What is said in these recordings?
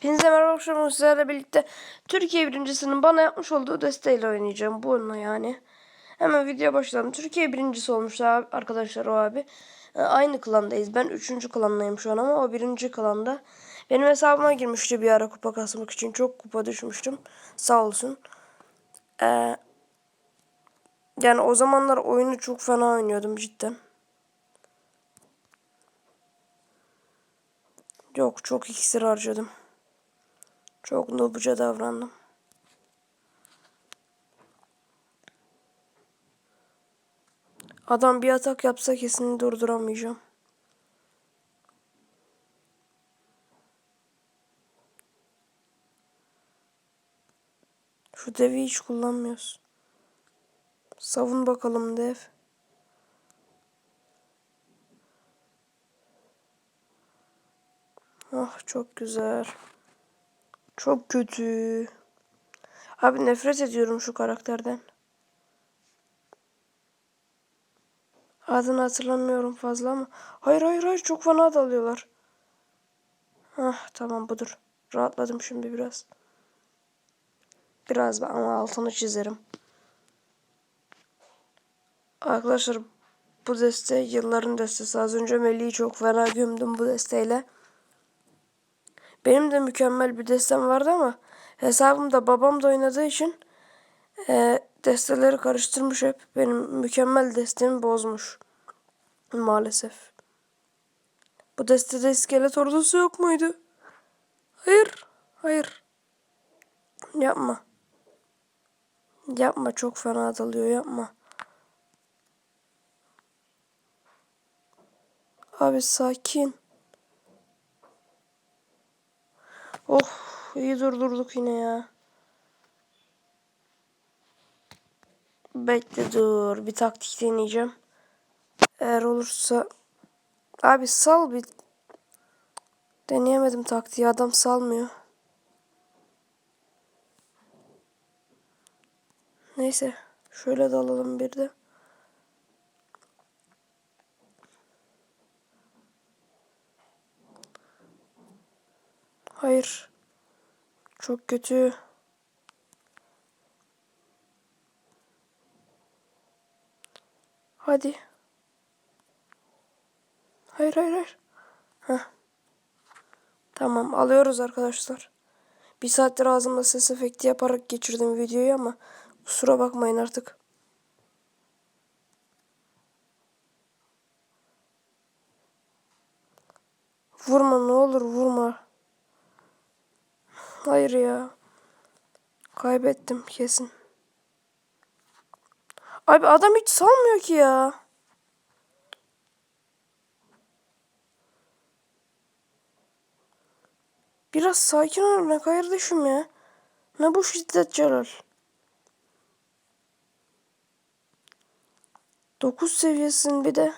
Hepinize merhaba akşam sizlerle birlikte Türkiye birincisinin bana yapmış olduğu desteğiyle oynayacağım. Bu onunla yani. Hemen video başlayalım. Türkiye birincisi olmuş arkadaşlar o abi. Ee, Aynı klandayız. Ben üçüncü klandayım şu an ama o birinci klanda. Benim hesabıma girmişti bir ara kupa kasmak için. Çok kupa düşmüştüm. Sağ olsun. Ee, yani o zamanlar oyunu çok fena oynuyordum cidden. Yok çok iksir harcadım. Çok noobca davrandım. Adam bir atak yapsa kesin durduramayacağım. Şu devi hiç kullanmıyoruz. Savun bakalım dev. Ah çok güzel. Çok kötü. Abi nefret ediyorum şu karakterden. Adını hatırlamıyorum fazla ama. Hayır hayır hayır çok fena dalıyorlar. Ah tamam budur. Rahatladım şimdi biraz. Biraz ama altını çizerim. Arkadaşlar bu deste yılların destesi. Az önce Melih'i çok fena gömdüm bu desteyle. Benim de mükemmel bir destem vardı ama hesabımda babam da oynadığı için e, desteleri karıştırmış hep. Benim mükemmel destemi bozmuş. Maalesef. Bu destede iskelet ordusu yok muydu? Hayır. Hayır. Yapma. Yapma çok fena dalıyor yapma. Abi sakin. Oh iyi durdurduk yine ya. Bekle dur bir taktik deneyeceğim. Eğer olursa abi sal bir deneyemedim taktiği adam salmıyor. Neyse şöyle dalalım bir de. Hayır. Çok kötü. Hadi. Hayır hayır hayır. Heh. Tamam alıyoruz arkadaşlar. Bir saattir ağzımda ses efekti yaparak geçirdim videoyu ama kusura bakmayın artık. Vurma ne olur vurma. Hayır ya. Kaybettim kesin. Abi adam hiç salmıyor ki ya. Biraz sakin ol ne kardeşim ya. Ne bu şiddet Celal. 9 seviyesin bir de.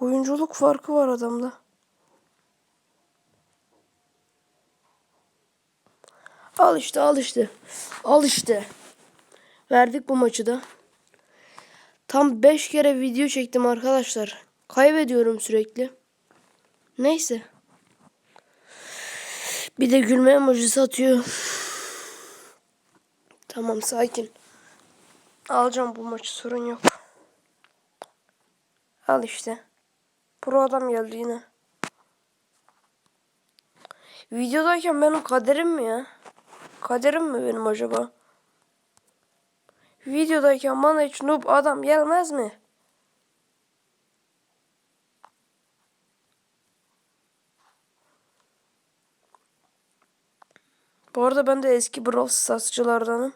Oyunculuk farkı var adamda. Al işte al işte. Al işte. Verdik bu maçı da. Tam 5 kere video çektim arkadaşlar. Kaybediyorum sürekli. Neyse. Bir de gülme emojisi atıyor. Tamam sakin. Alacağım bu maçı sorun yok. Al işte. Pro adam geldi yine. Videodayken benim kaderim mi ya? Kaderim mi benim acaba? Videodayken bana hiç noob adam gelmez mi? Bu arada ben de eski Brawl Stars'çılardanım.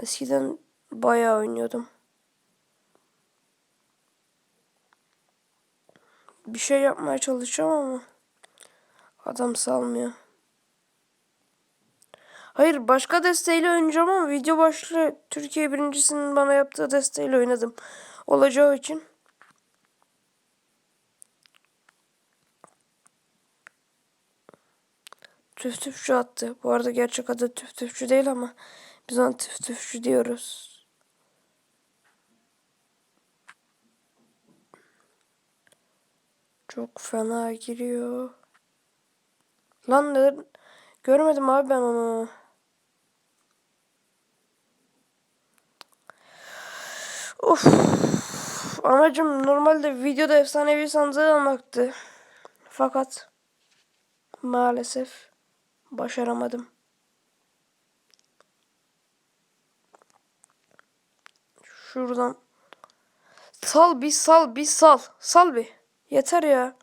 Eskiden bayağı oynuyordum. Bir şey yapmaya çalışacağım ama adam salmıyor. Hayır başka desteğiyle oynayacağım ama video başlığı Türkiye birincisinin bana yaptığı desteğiyle oynadım. Olacağı için. Tüf tüfçü attı. Bu arada gerçek adı tüf tüfçü değil ama biz ona tüf tüfçü diyoruz. Çok fena giriyor. Lan ne? Görmedim abi ben onu. Of. Amacım normalde videoda efsanevi sandığı almaktı. Fakat maalesef başaramadım. Şuradan. Sal bir sal bir sal. Sal bir. Yeter ya.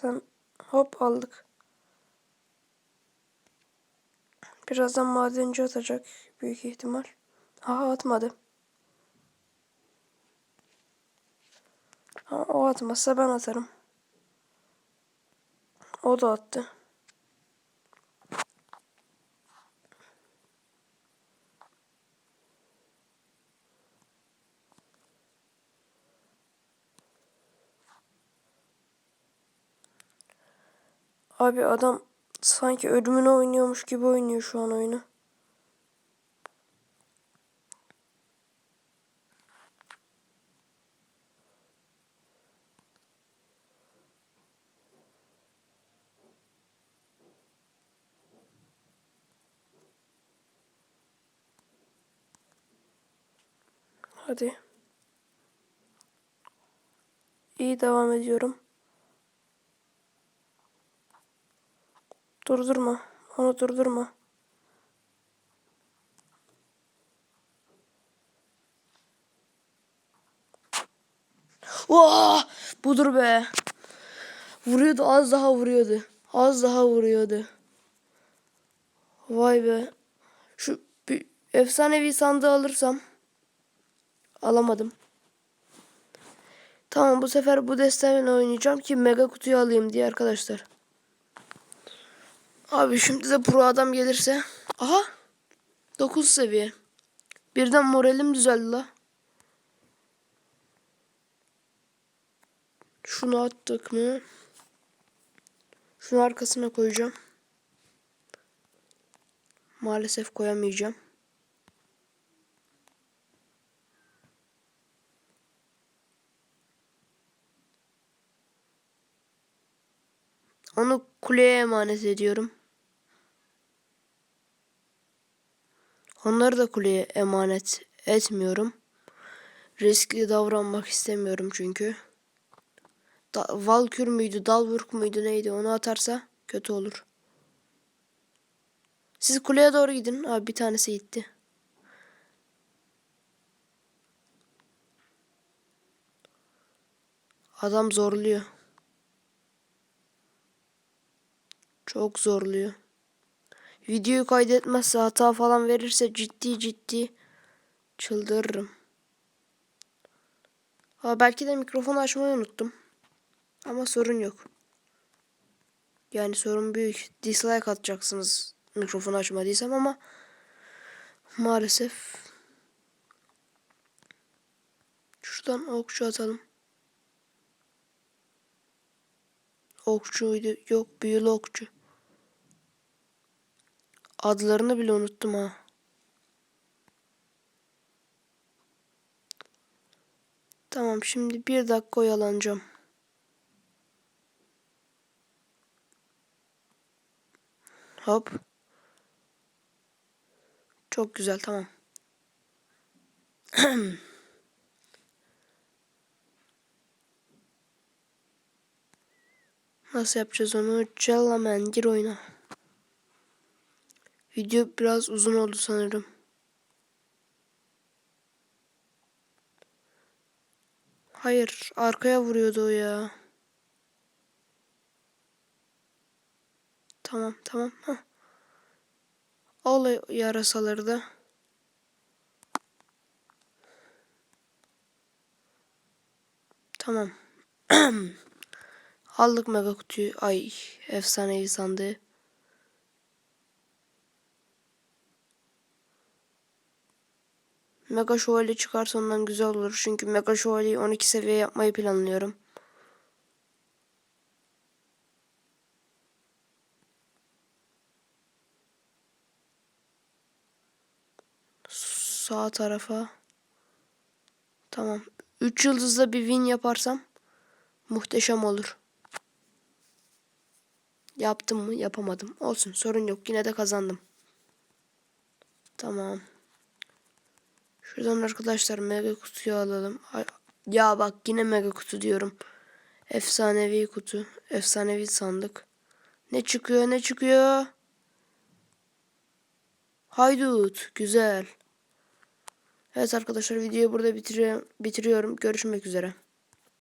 Sen hop aldık. Birazdan madenci atacak büyük ihtimal. Aha atmadı. Ha, o atmazsa ben atarım. O da attı. Abi adam sanki ölümüne oynuyormuş gibi oynuyor şu an oyunu. Hadi. İyi devam ediyorum. Durdurma. Onu durdurma. Vaa! Budur be. Vuruyordu az daha vuruyordu. Az daha vuruyordu. Vay be. Şu bir efsanevi sandığı alırsam. Alamadım. Tamam bu sefer bu desteğiyle oynayacağım ki mega kutuyu alayım diye arkadaşlar. Abi şimdi de pro adam gelirse. Aha. 9 seviye. Birden moralim düzeldi la. Şunu attık mı? Şunu arkasına koyacağım. Maalesef koyamayacağım. Onu kuleye emanet ediyorum. Onları da kuleye emanet etmiyorum. Riskli davranmak istemiyorum çünkü. Da Valkür müydü, Dalburg muydu neydi onu atarsa kötü olur. Siz kuleye doğru gidin. Abi bir tanesi gitti. Adam zorluyor. Çok zorluyor. Videoyu kaydetmezse hata falan verirse ciddi ciddi çıldırırım. Ha, belki de mikrofonu açmayı unuttum. Ama sorun yok. Yani sorun büyük. Dislike atacaksınız mikrofonu açmadıysam ama maalesef şuradan okçu atalım. Okçuydu. Yok büyülü okçu. Adlarını bile unuttum ha. Tamam şimdi bir dakika oyalanacağım. Hop. Çok güzel tamam. Nasıl yapacağız onu? Callaman gir oyna. Video biraz uzun oldu sanırım. Hayır arkaya vuruyordu o ya. Tamam tamam. Heh. Al yarasaları da. Tamam. Aldık mega kutuyu. Ay efsanevi sandığı. Mega Şövalye çıkarsa ondan güzel olur. Çünkü Mega Şövalye'yi 12 seviye yapmayı planlıyorum. Sağ tarafa. Tamam. 3 yıldızla bir win yaparsam muhteşem olur. Yaptım mı? Yapamadım. Olsun sorun yok. Yine de kazandım. Tamam. Şuradan arkadaşlar mega kutuyu alalım. Ya bak yine mega kutu diyorum. Efsanevi kutu. Efsanevi sandık. Ne çıkıyor ne çıkıyor? Haydut. Güzel. Evet arkadaşlar videoyu burada bitiriyorum. Görüşmek üzere.